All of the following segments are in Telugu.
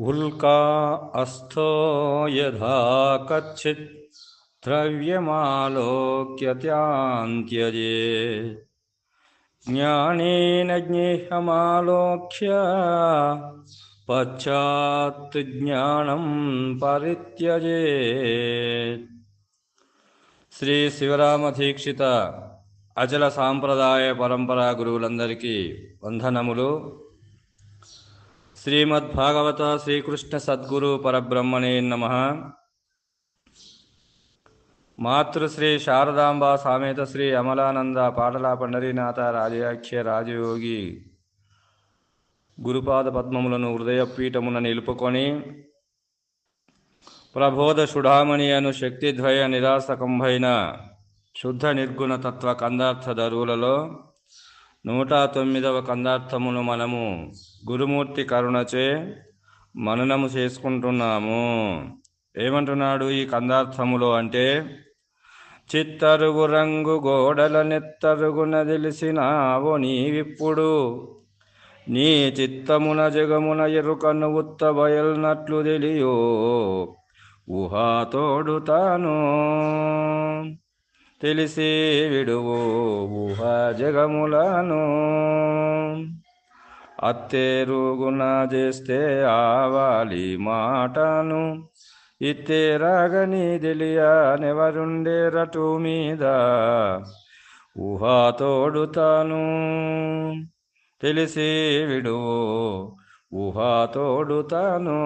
उल्का अस्थो यथा कच्चित् द्रव्यमालोक्यत्यान्त्यजे ज्ञानेन ज्ञेयमालोक्य पश्चात् ज्ञानं परित्यजेत् శ్రీ శివరామ దీక్షిత అచల సాంప్రదాయ పరంపరా గురువులందరికీ వందనములు శ్రీమద్భాగవత శ్రీకృష్ణ సద్గురు పరబ్రహ్మణే నమ. మాతృశ్రీ శారదాంబ సామేత శ్రీ అమలానంద పాటల పండరీనాథ రాజయాఖ్య రాజయోగి గురుపాద పద్మములను హృదయపీఠమున నిలుపుకొని ప్రబోధ సుడామణి అను శక్తిద్వయ నిరాసకంభైన శుద్ధ నిర్గుణ తత్వ కందార్థ ధరువులలో నూట తొమ్మిదవ కందార్థమును మనము గురుమూర్తి కరుణచే మననము చేసుకుంటున్నాము. ఏమంటున్నాడు ఈ కందార్థములో అంటే చిత్తరుగు రంగు గోడల నెత్తరుగున తెలిసినావో నీవిప్పుడు. నీ చిత్తమున జగమున ఎరుకను ఉత్త బయల్నట్లు తెలియో. ఊహాతోడు తాను. తెలిసి విడువు ఊహ జగములను. అత్తేరుగున చేస్తే ఆవాలి మాటను. ఇత్తే రాగని తెలియనెవరుండే రటు మీద ఊహాతోడు తాను తెలిసి విడువు ఊహాతోడు తాను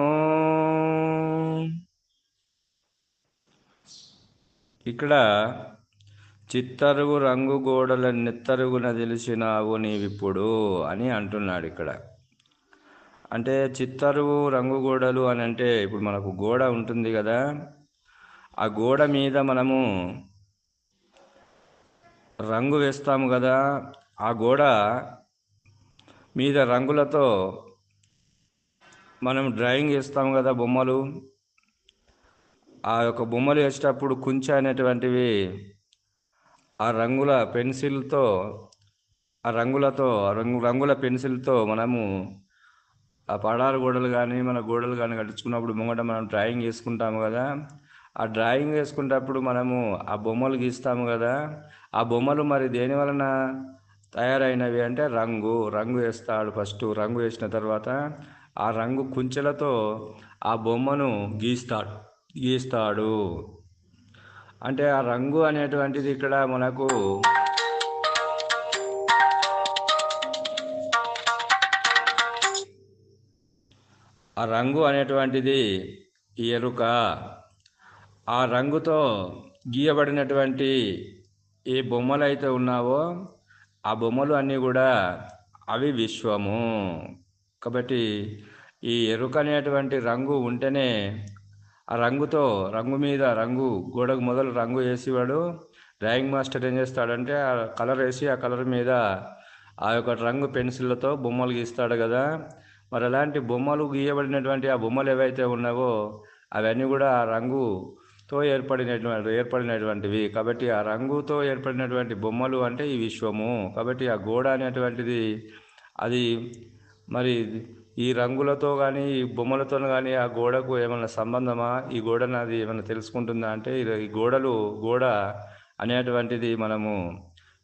ఇక్కడ చిత్తరుగు రంగు గోడల నెత్తరుగున తెలిసినావు నీవిప్పుడు అని అంటున్నాడు ఇక్కడ. అంటే చిత్తరువు రంగు గోడలు అని అంటే ఇప్పుడు మనకు గోడ ఉంటుంది కదా ఆ గోడ మీద మనము రంగు వేస్తాము కదా ఆ గోడ మీద రంగులతో మనం డ్రాయింగ్ వేస్తాము కదా బొమ్మలు. ఆ యొక్క బొమ్మలు వేసేటప్పుడు కుంచె అనేటువంటివి ఆ రంగుల పెన్సిల్తో ఆ రంగులతో రంగు రంగుల పెన్సిల్తో మనము ఆ పడారు గోడలు కానీ మన గోడలు కానీ కట్టించుకున్నప్పుడు ముంగట మనం డ్రాయింగ్ వేసుకుంటాము కదా. ఆ డ్రాయింగ్ వేసుకునేటప్పుడు మనము ఆ బొమ్మలు గీస్తాము కదా. ఆ బొమ్మలు మరి దేని వలన తయారైనవి అంటే రంగు రంగు వేస్తాడు ఫస్ట్. రంగు వేసిన తర్వాత ఆ రంగు కుంచెలతో ఆ బొమ్మను గీస్తాడు గీస్తాడు. అంటే ఆ రంగు అనేటువంటిది ఇక్కడ మనకు ఆ రంగు అనేటువంటిది ఎరుక. ఆ రంగుతో గీయబడినటువంటి ఏ బొమ్మలు అయితే ఉన్నావో ఆ బొమ్మలు అన్నీ కూడా అవి విశ్వము. కాబట్టి ఈ ఎరుక అనేటువంటి రంగు ఉంటేనే ఆ రంగుతో రంగు మీద రంగు గోడకు మొదలు రంగు వేసేవాడు. డ్రాయింగ్ మాస్టర్ ఏం చేస్తాడంటే ఆ కలర్ వేసి ఆ కలర్ మీద ఆ యొక్క రంగు పెన్సిళ్ళతో బొమ్మలు గీస్తాడు కదా. మరి అలాంటి బొమ్మలు గీయబడినటువంటి ఆ బొమ్మలు ఏవైతే ఉన్నావో అవన్నీ కూడా ఆ రంగుతో ఏర్పడినటువంటి ఏర్పడినటువంటివి. కాబట్టి ఆ రంగుతో ఏర్పడినటువంటి బొమ్మలు అంటే ఈ విశ్వము. కాబట్టి ఆ గోడ అనేటువంటిది అది మరి ఈ రంగులతో కానీ ఈ బొమ్మలతో కానీ ఆ గోడకు ఏమైనా సంబంధమా? ఈ గోడను అది ఏమైనా తెలుసుకుంటుందా అంటే ఈ గోడలు గోడ అనేటువంటిది మనము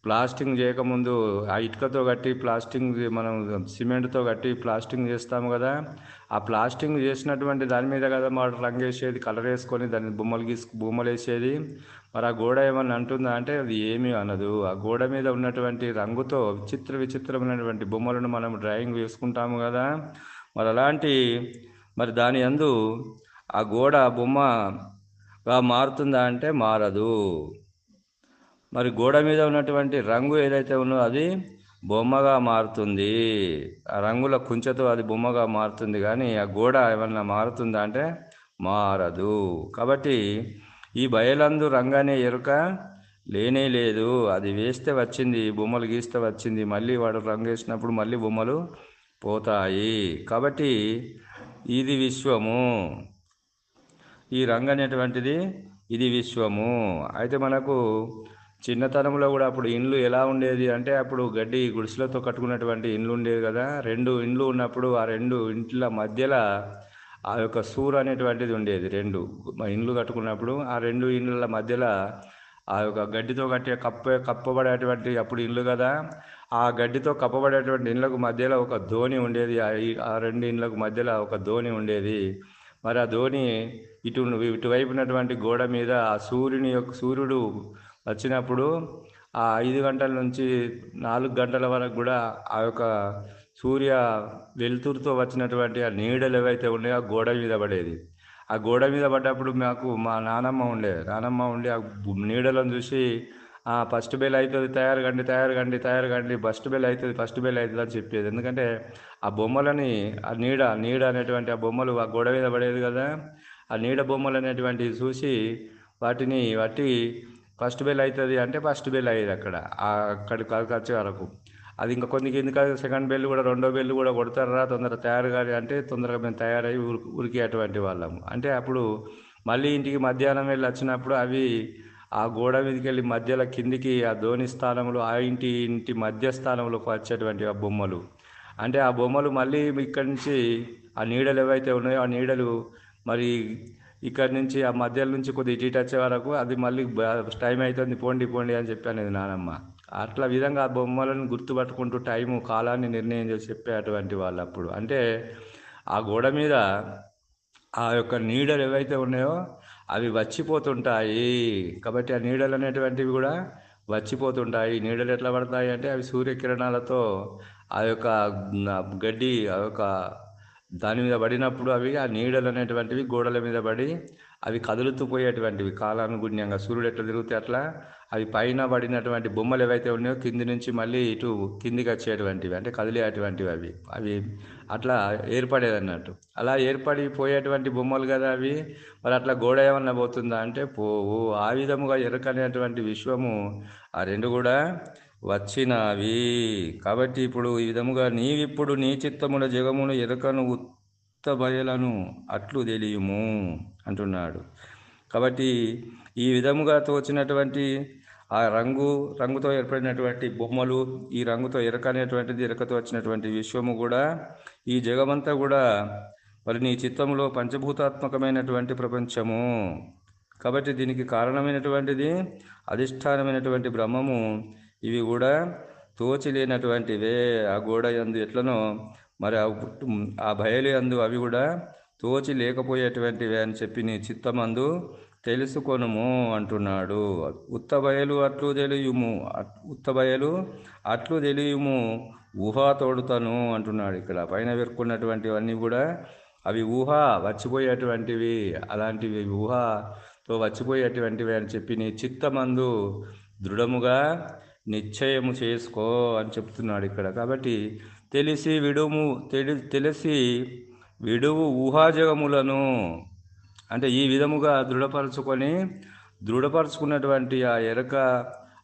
ప్లాస్టింగ్ చేయకముందు ఆ ఇటుకతో కట్టి ప్లాస్టింగ్ మనం సిమెంట్తో కట్టి ప్లాస్టింగ్ చేస్తాము కదా. ఆ ప్లాస్టింగ్ చేసినటువంటి దాని మీద కదా మరి రంగు వేసేది కలర్ వేసుకొని దాన్ని బొమ్మలు గీసి బొమ్మలు వేసేది. మరి ఆ గోడ ఏమన్నా అంటుందా అంటే అది ఏమీ అనదు. ఆ గోడ మీద ఉన్నటువంటి రంగుతో విచిత్ర విచిత్రమైనటువంటి బొమ్మలను మనం డ్రాయింగ్ వేసుకుంటాము కదా. మరి అలాంటి మరి దాని అందు ఆ గోడ బొమ్మగా మారుతుందా అంటే మారదు. మరి గోడ మీద ఉన్నటువంటి రంగు ఏదైతే ఉన్నదో అది బొమ్మగా మారుతుంది. ఆ రంగుల కుంచెతో అది బొమ్మగా మారుతుంది కానీ ఆ గోడ ఏమన్నా మారుతుందా అంటే మారదు. కాబట్టి ఈ బయలందు రంగనే ఎరుక లేనే లేదు. అది వేస్తే వచ్చింది బొమ్మలు గీస్తే వచ్చింది మళ్ళీ వాడు రంగు వేసినప్పుడు మళ్ళీ బొమ్మలు పోతాయి. కాబట్టి ఇది విశ్వము. ఈ రంగు అనేటువంటిది ఇది విశ్వము. అయితే మనకు చిన్నతనంలో కూడా అప్పుడు ఇండ్లు ఎలా ఉండేది అంటే అప్పుడు గడ్డి గుడిసెలతో కట్టుకున్నటువంటి ఇండ్లు ఉండేది కదా. రెండు ఇండ్లు ఉన్నప్పుడు ఆ రెండు ఇంట్ల మధ్యలో ఆ యొక్క సూర్ అనేటువంటిది ఉండేది రెండు. ఇండ్లు కట్టుకున్నప్పుడు ఆ రెండు ఇండ్ల మధ్యలో ఆ యొక్క గడ్డితో కట్టే కప్ప కప్పబడేటువంటి అప్పుడు ఇల్లు కదా. ఆ గడ్డితో కప్పబడేటువంటి ఇండ్లకు మధ్యలో ఒక ధోని ఉండేది. ఆ రెండు ఇండ్లకు మధ్యలో ఒక ధోని ఉండేది. మరి ఆ ధోని ఇటు ఇటువైపునటువంటి గోడ మీద ఆ సూర్యుని యొక్క సూర్యుడు వచ్చినప్పుడు ఆ ఐదు గంటల నుంచి నాలుగు గంటల వరకు కూడా ఆ యొక్క సూర్య వెలుతురుతో వచ్చినటువంటి ఆ నీడలు ఏవైతే ఉన్నాయో ఆ గోడ మీద పడేది. ఆ గోడ మీద పడ్డప్పుడు మాకు మా నానమ్మ ఉండే నానమ్మ ఉండి ఆ నీడలను చూసి ఆ ఫస్ట్ బెల్ అవుతుంది తయారు కండి తయారు కండి తయారు కండి ఫస్ట్ బెల్ అవుతుంది ఫస్ట్ బెల్ అవుతుంది అని చెప్పేది. ఎందుకంటే ఆ బొమ్మలని ఆ నీడ నీడ అనేటువంటి ఆ బొమ్మలు ఆ గోడ మీద పడేది కదా ఆ నీడ బొమ్మలు అనేటువంటివి చూసి వాటిని బట్టి ఫస్ట్ బెల్ అవుతుంది అంటే ఫస్ట్ బెల్ అయ్యేది అక్కడ అక్కడ అక్కడికి వచ్చే వరకు. అది ఇంకా కొన్ని కింద సెకండ్ బెల్ కూడా రెండో బెల్ కూడా కొడతారా తొందరగా తయారు కానీ అంటే తొందరగా మేము తయారై ఉరికి అటువంటి వాళ్ళము. అంటే అప్పుడు మళ్ళీ ఇంటికి మధ్యాహ్నం వెళ్ళి వచ్చినప్పుడు అవి ఆ గోడ మీదకి వెళ్ళి మధ్యలో కిందికి ఆ ధోని స్థానంలో ఆ ఇంటి ఇంటి మధ్య స్థానంలోకి వచ్చేటువంటి ఆ బొమ్మలు. అంటే ఆ బొమ్మలు మళ్ళీ ఇక్కడి నుంచి ఆ నీడలు ఏవైతే ఉన్నాయో ఆ నీడలు మరి ఇక్కడి నుంచి ఆ మధ్యలో నుంచి కొద్దిగా ఇటు ఇటు వచ్చే వరకు అది మళ్ళీ టైం అవుతుంది పోండి పోండి అని చెప్పి అనేది నానమ్మ. అట్లా విధంగా ఆ బొమ్మలను గుర్తుపట్టుకుంటూ టైము కాలాన్ని నిర్ణయం చేసి చెప్పేటువంటి వాళ్ళు అప్పుడు. అంటే ఆ గోడ మీద ఆ యొక్క నీడలు ఏవైతే ఉన్నాయో అవి వచ్చిపోతుంటాయి. కాబట్టి ఆ నీడలు అనేటువంటివి కూడా వచ్చిపోతుంటాయి. నీడలు ఎట్లా పడతాయి అంటే అవి సూర్యకిరణాలతో ఆ యొక్క గడ్డి ఆ యొక్క దాని మీద పడినప్పుడు అవి ఆ నీడలు అనేటువంటివి గోడల మీద పడి అవి కదులుతూ పోయేటువంటివి. కాలానుగుణ్యంగా సూర్యుడు ఎట్లా తిరిగితే అట్లా అవి పైన పడినటువంటి బొమ్మలు ఏవైతే ఉన్నాయో కింది నుంచి మళ్ళీ ఇటు కిందికి వచ్చేటువంటివి అంటే కదిలేటువంటివి అవి. అవి అట్లా ఏర్పడేది అన్నట్టు అలా ఏర్పడి పోయేటువంటి బొమ్మలు కదా అవి. మరి అట్లా గోడ ఏమన్నా పోతుందా? అంటే పోవు. ఆ విధముగా ఎరుకనేటువంటి విశ్వము ఆ రెండు కూడా వచ్చినవి. కాబట్టి ఇప్పుడు ఈ విధముగా నీవిప్పుడు నీ చిత్తముల జగమును ఎరకను ఉత్త బయలను అట్లు తెలియము అంటున్నాడు. కాబట్టి ఈ విధముగా తోచినటువంటి ఆ రంగు రంగుతో ఏర్పడినటువంటి బొమ్మలు ఈ రంగుతో ఎరక అనేటువంటిది ఎరకతో వచ్చినటువంటి విశ్వము కూడా ఈ జగమంతా కూడా మరి నీ చిత్తములో పంచభూతాత్మకమైనటువంటి ప్రపంచము. కాబట్టి దీనికి కారణమైనటువంటిది అధిష్టానమైనటువంటి బ్రహ్మము ఇవి కూడా తోచలేనటువంటివే. ఆ గోడ యందు ఎట్లనో మరి ఆ ఆ బయలు ఎందు అవి కూడా తోచి లేకపోయేటువంటివే అని చెప్పి నీ చిత్తమందు తెలుసుకొనుము అంటున్నాడు. ఉత్త బయలు అట్లు తెలియుము ఉత్తభయలు ఉత్త బయలు అట్లు తెలియుము ఊహా తోడుతను అంటున్నాడు ఇక్కడ. పైన పేర్కొన్నటువంటివన్నీ కూడా అవి ఊహ వచ్చిపోయేటువంటివి అలాంటివి ఊహతో వచ్చిపోయేటువంటివి అని చెప్పి నీ చిత్తమందు దృఢముగా నిశ్చయము చేసుకో అని చెప్తున్నాడు ఇక్కడ. కాబట్టి తెలిసి విడుము తెలి తెలిసి విడువు ఊహాజగములను అంటే ఈ విధముగా దృఢపరచుకొని దృఢపరచుకున్నటువంటి ఆ ఎరక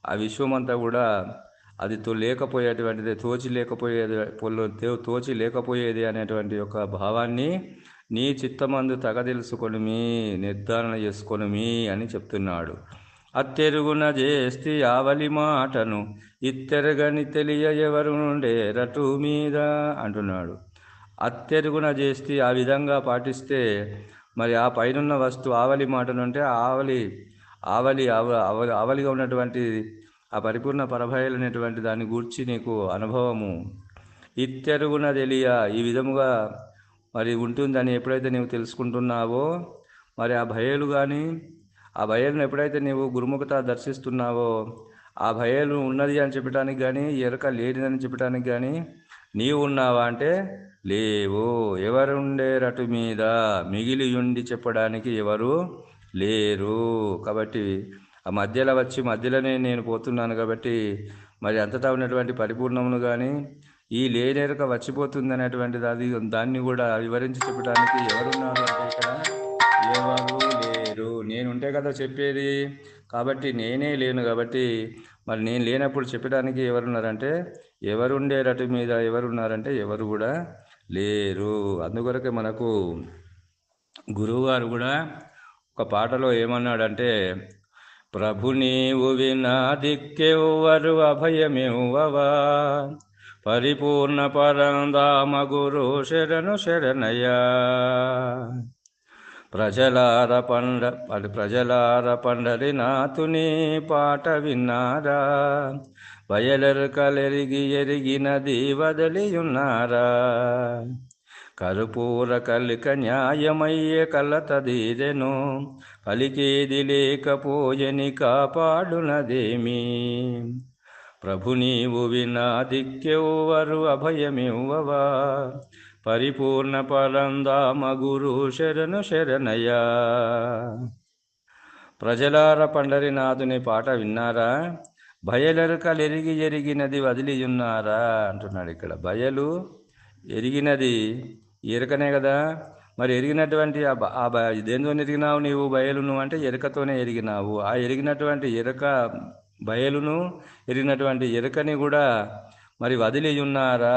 ఆ విశ్వమంతా కూడా అది తో లేకపోయేటువంటిది తోచి లేకపోయేది తో- తోచి లేకపోయేది అనేటువంటి యొక్క భావాన్ని నీ చిత్తమందు తగదెలుసుకొనిమి నిర్ధారణ చేసుకొనిమి అని చెప్తున్నాడు. అత్తెరుగున చేస్తి ఆవలి మాటను. ఇత్తెరగని తెలియ ఎవరు నుండే రటు మీద అంటున్నాడు. అత్తెరుగున చేస్తే ఆ విధంగా పాటిస్తే మరి ఆ పైనున్న వస్తువు ఆవలి మాటను అంటే ఆవలి ఆవలి ఆవ ఆవలి ఆవలిగా ఉన్నటువంటి ఆ పరిపూర్ణ పరభయలనేటువంటి దాన్ని గూర్చి నీకు అనుభవము. ఇత్తెరుగున తెలియ ఈ విధముగా మరి ఉంటుందని ఎప్పుడైతే నీవు తెలుసుకుంటున్నావో మరి ఆ భయాలు కానీ ఆ భయాలను ఎప్పుడైతే నీవు గురుముఖత దర్శిస్తున్నావో ఆ భయాలు ఉన్నది అని చెప్పడానికి కానీ ఎరక లేనిదని చెప్పడానికి కానీ నీవు ఉన్నావా అంటే లేవు. ఎవరుండే రటు మీద మిగిలి ఉండి చెప్పడానికి ఎవరు లేరు. కాబట్టి ఆ మధ్యలో వచ్చి మధ్యలోనే నేను పోతున్నాను కాబట్టి మరి అంతటా ఉన్నటువంటి పరిపూర్ణమును కానీ ఈ లేనేరక వచ్చిపోతుంది అనేటువంటిది అది దాన్ని కూడా వివరించి చెప్పడానికి ఎవరున్నారు అంటే ఇక్కడ ఎవరు లేరు. నేనుంటే కదా చెప్పేది? కాబట్టి నేనే లేను కాబట్టి మరి నేను లేనప్పుడు చెప్పడానికి ఎవరున్నారంటే ఎవరుండేటటు మీద ఎవరున్నారంటే ఎవరు కూడా లేరు. అందుకొరకే మనకు గురువుగారు కూడా ఒక పాటలో ఏమన్నాడంటే ప్రభు నీవు వినా దిక్కెవ్వరు అభయమివ్వవా? పరిపూర్ణ పరందామ గురు శరణు శరణయ్యా. ప్రజలార పండ ప్రజలార పండరి నాతుని పాట విన్నారా? బయలెరుకలెరిగి ఎరిగినది వదిలియున్నారా కరుపూర కలిక న్యాయమయ్యే కలతదీదెను పలికేది లేకపోయని కాపాడునదేమి? ప్రభు నీవు వినా దిక్కెవ్వరు అభయమివ్వవా? పరిపూర్ణ పరందామ గురు శరణు శరణయ్యా. ప్రజలార పండరినాథుని పాట విన్నారా? బయలెరుకలెరిగి ఎరిగినది వదిలియున్నారా? అంటున్నాడు ఇక్కడ. బయలు ఎరిగినది ఎరకనే కదా? మరి ఎరిగినటువంటి ఆ దేంతో ఎరిగినావు నీవు? బయలును అంటే ఎరుకతోనే ఎరిగినావు. ఆ ఎరిగినటువంటి ఎరుక బయలును ఎరిగినటువంటి ఎరుకని కూడా మరి వదిలి ఉన్నారా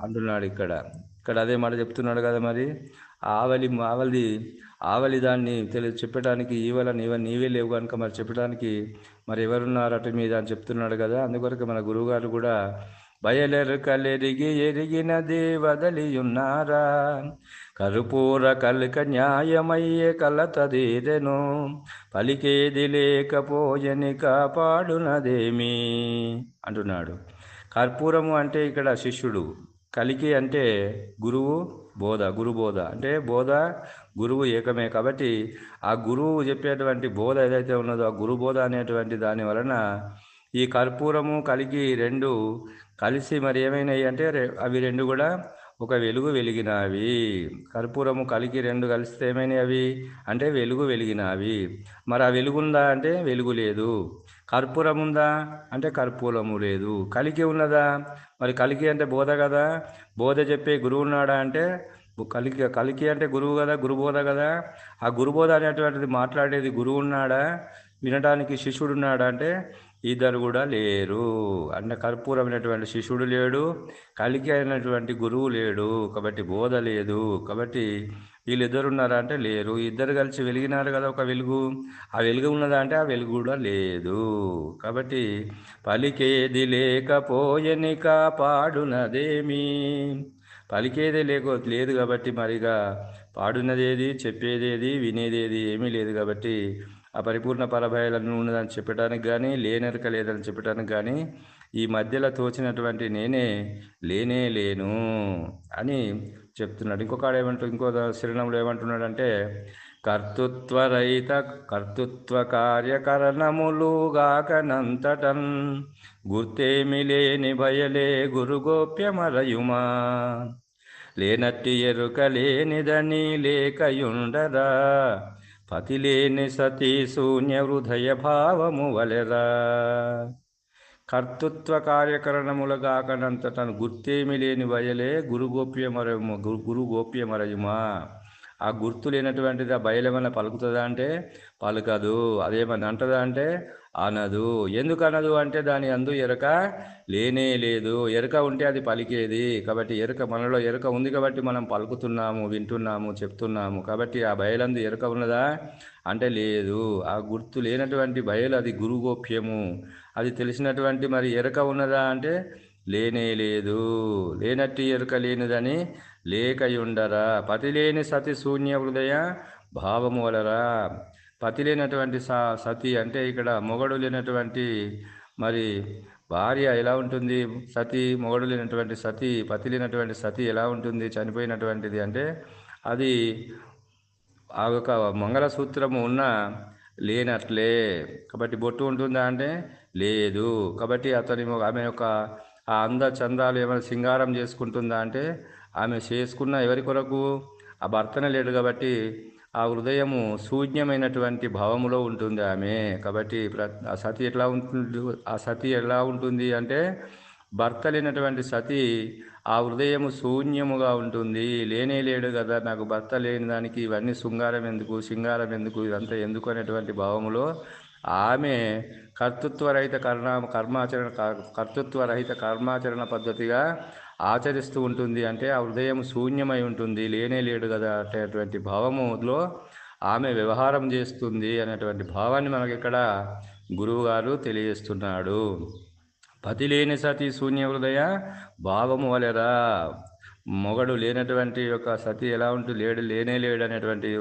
అంటున్నాడు ఇక్కడ. ఇక్కడ అదే మాట చెప్తున్నాడు కదా మరి. ఆవలి ఆవలి ఆవలి దాన్ని తెలి చెప్పడానికి ఈవల నీవ నీవే లేవు కనుక మరి చెప్పడానికి మరి ఎవరున్నారు అటు మీద అని చెప్తున్నాడు కదా. అందుకొరకు మన గురువుగారు కూడా బయలెరుకలెరిగి ఎరిగినది వదలియున్నారా కరుపూర కలిక న్యాయమయ్యే కలతదీరెను పలికేది లేకపోయని కాపాడునదేమి? అంటున్నాడు. కర్పూరము అంటే ఇక్కడ శిష్యుడు. కలికి అంటే గురువు బోధ గురు బోధ. అంటే బోధ గురువు ఏకమే కాబట్టి ఆ గురువు చెప్పేటువంటి బోధ ఏదైతే ఉన్నదో ఆ గురు బోధ అనేటువంటి దాని వలన ఈ కర్పూరము కలిగి రెండు కలిసి మరి ఏమైనాయి అంటే అవి రెండు కూడా ఒక వెలుగు వెలిగినవి. కర్పూరము కలిగి రెండు కలిస్తే ఏమైనాయి అవి? అంటే వెలుగు వెలిగినవి. మరి ఆ వెలుగుందా అంటే వెలుగు లేదు. కర్పూరం ఉందా అంటే కర్పూరము లేదు. కలికి ఉన్నదా? మరి కలికి అంటే బోధ కదా? బోధ చెప్పే గురువు ఉన్నాడా అంటే కలికి కలికి అంటే గురువు కదా? గురుబోధ కదా? ఆ గురుబోధ అనేటువంటిది మాట్లాడేది గురువు ఉన్నాడా? వినడానికి శిష్యుడు ఉన్నాడా అంటే ఇద్దరు కూడా లేరు. అంటే కర్పూరం అనేటువంటి శిష్యుడు లేడు. కలికి అయినటువంటి గురువు లేడు. కాబట్టి బోధ లేదు. కాబట్టి వీళ్ళిద్దరు ఉన్నారా అంటే లేరు. ఇద్దరు కలిసి వెలిగినారు కదా ఒక వెలుగు. ఆ వెలుగు ఉన్నదా అంటే ఆ వెలుగు కూడా లేదు. కాబట్టి పలికేది లేకపోయని కాపాడునదేమి? పలికేదే లేకో లేదు కాబట్టి మరిగా పాడున్నదేది చెప్పేదేది వినేదేది ఏమీ లేదు కాబట్టి ఆ పరిపూర్ణ పరభయాలను ఉన్నదని చెప్పడానికి కానీ లేనెరక లేదని చెప్పడానికి కానీ ఈ మధ్యలో తోచినటువంటి నేనే లేనే లేను అని చెప్తున్నాడు. ఇంకొక ఆడ ఏమంటూ ఇంకో శరణంలో ఏమంటున్నాడంటే కర్తృత్వరహిత కర్తృత్వ కార్యకరణములుగాకనంతటన్ గుర్తేమి లేని భయలే గురుగోప్యమరయుమా? లేనట్టి ఎరుక లేనిదని లేకయుండరా? పతిలేని సతీ శూన్య హృదయ భావము వలెరా? కర్తృత్వ కార్యకరణములగాకనంత తను గుర్తేమి లేని వయలే గురు గోప్యమరయుమ గురు గోప్యమరయుమా ఆ గుర్తు లేనటువంటిది ఆ బయలేమన్నా పలుకుతుందా అంటే పలకదు. అదేమన్నా అంటదా అంటే అనదు. ఎందుకు అనదు అంటే దాని అందు ఎరక లేనే లేదు. ఎరక ఉంటే అది పలికేది. కాబట్టి ఎరక మనలో ఎరక ఉంది కాబట్టి మనం పలుకుతున్నాము వింటున్నాము చెప్తున్నాము. కాబట్టి ఆ బయలందు ఎరక ఉన్నదా అంటే లేదు. ఆ గుర్తు లేనటువంటి బయలు అది గురుగోప్యము. అది తెలిసినటువంటి మరి ఎరక ఉన్నదా అంటే లేనే లేదు. లేనట్టు ఎరుక లేనిదని లేకయుండరా. పతిలేని సతి శూన్య హృదయ భావము వలరా. పతి లేనటువంటి స సతి అంటే ఇక్కడ మొగడు లేనటువంటి మరి భార్య ఎలా ఉంటుంది? సతి మొగడు లేనటువంటి సతి పతి లేనటువంటి సతి ఎలా ఉంటుంది? చనిపోయినటువంటిది అంటే అది ఆ యొక్క మంగళసూత్రము ఉన్న లేనట్లే. కాబట్టి బొట్టు ఉంటుందా అంటే లేదు. కాబట్టి అతని ఆమె యొక్క ఆ అంద చందాలు ఏమైనా సింగారం చేసుకుంటుందా అంటే ఆమె చేసుకున్న ఎవరి కొరకు? ఆ భర్తనే లేడు కాబట్టి ఆ హృదయము శూన్యమైనటువంటి భావములో ఉంటుంది ఆమె. కాబట్టి ఆ సతి ఎట్లా ఉంటుంది? ఆ సతి ఎలా ఉంటుంది అంటే భర్త లేనటువంటి సతి ఆ హృదయము శూన్యముగా ఉంటుంది. లేనే లేడు కదా నాకు భర్త లేని దానికి ఇవన్నీ శృంగారం ఎందుకు? సింగారం ఎందుకు? ఇదంతా ఎందుకు అనేటువంటి భావములో ఆమె కర్తృత్వరహిత కర్ణ కర్మాచరణ కర్తృత్వరహిత కర్మాచరణ పద్ధతిగా ఆచరిస్తూ ఉంటుంది అంటే ఆ హృదయం శూన్యమై ఉంటుంది లేనే లేడు కదా అనేటువంటి భావములో ఆమె వ్యవహారం చేస్తుంది అనేటువంటి భావాన్ని మనకి ఇక్కడ గురువుగారు తెలియజేస్తున్నాడు. పతి లేని సతి శూన్య హృదయ భావము వలెరా. మొగడు లేనటువంటి యొక్క సతి ఎలా ఉంటుంది లేడు లేనే లేడు అనేటువంటి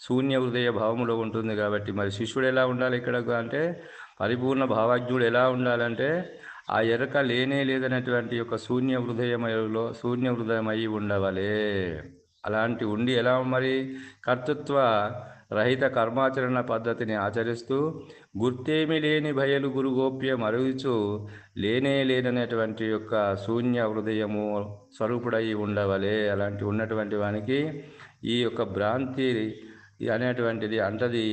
శూన్య హృదయ భావములో ఉంటుంది కాబట్టి మరి శిష్యుడు ఎలా ఉండాలి ఇక్కడ అంటే పరిపూర్ణ భావజ్ఞుడు ఎలా ఉండాలంటే ఆ ఎరక లేనే లేదనేటువంటి యొక్క శూన్య హృదయమలో శూన్య హృదయం అయి ఉండవలే. అలాంటి ఉండి ఎలా మరి? కర్తృత్వ రహిత కర్మాచరణ పద్ధతిని ఆచరిస్తూ గుర్తేమి లేని భయలు గురుగోప్య మరుగుచు లేనే లేననేటువంటి యొక్క శూన్య హృదయము స్వరూపుడై ఉండవలే. అలాంటి ఉన్నటువంటి వానికి ఈ యొక్క భ్రాంతి అనేటువంటిది అంటది.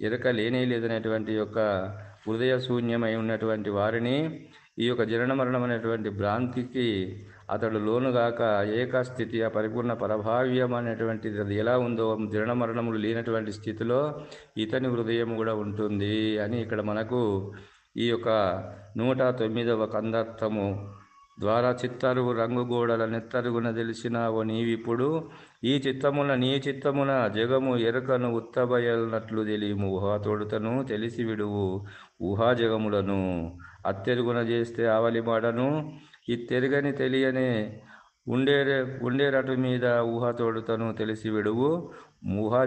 ఎరక లేనే లేదనేటువంటి యొక్క హృదయ శూన్యమై ఉన్నటువంటి వారిని ఈ యొక్క జనన మరణం అనేటువంటి భ్రాంతికి అతడు లోనుగాక ఏకస్థితి ఆ పరిపూర్ణ పరభావ్యం అనేటువంటిది అది ఎలా ఉందో జనన మరణములు లేనటువంటి స్థితిలో ఇతని హృదయం కూడా ఉంటుంది అని ఇక్కడ మనకు ఈ యొక్క నూట తొమ్మిదవ కందర్థము ద్వారా చిత్తరువు రంగు గోడల నెత్తరుగున తెలిసినావో నీవిప్పుడు ఈ చిత్తమున నీ చిత్తమున జగము ఎరుకను ఉత్తబయల్నట్లు తెలియము. ఊహా తోడుతను తెలిసి విడువు ఊహా చేస్తే ఆవలి మాడను. ఈ ఇత్తెరగని తెలియని ఉండే ఉండేరటు మీద ఊహతోడుతను తెలిసి విడువు. ఊహా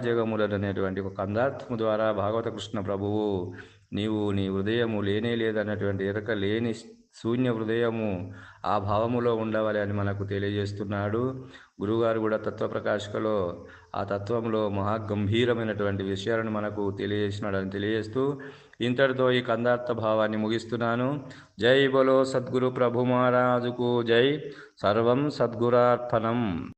అనేటువంటి ఒక అందాత్మ ద్వారా భాగవత కృష్ణ ప్రభువు నీవు నీ హృదయము లేనే లేదన్నటువంటి ఎరక లేని శూన్య హృదయము ఆ భావములో ఉండవాలి అని మనకు తెలియజేస్తున్నాడు. గురుగారు కూడా తత్వప్రకాశకలో ఆ తత్వంలో మహాగంభీరమైనటువంటి విషయాలను మనకు తెలియజేసినాడని తెలియజేస్తూ ఇంతటితో ఈ కందార్థ భావాన్ని ముగిస్తున్నాను. జై బలో సద్గురు ప్రభు మహారాజుకు జై. సర్వం సద్గురార్పణం.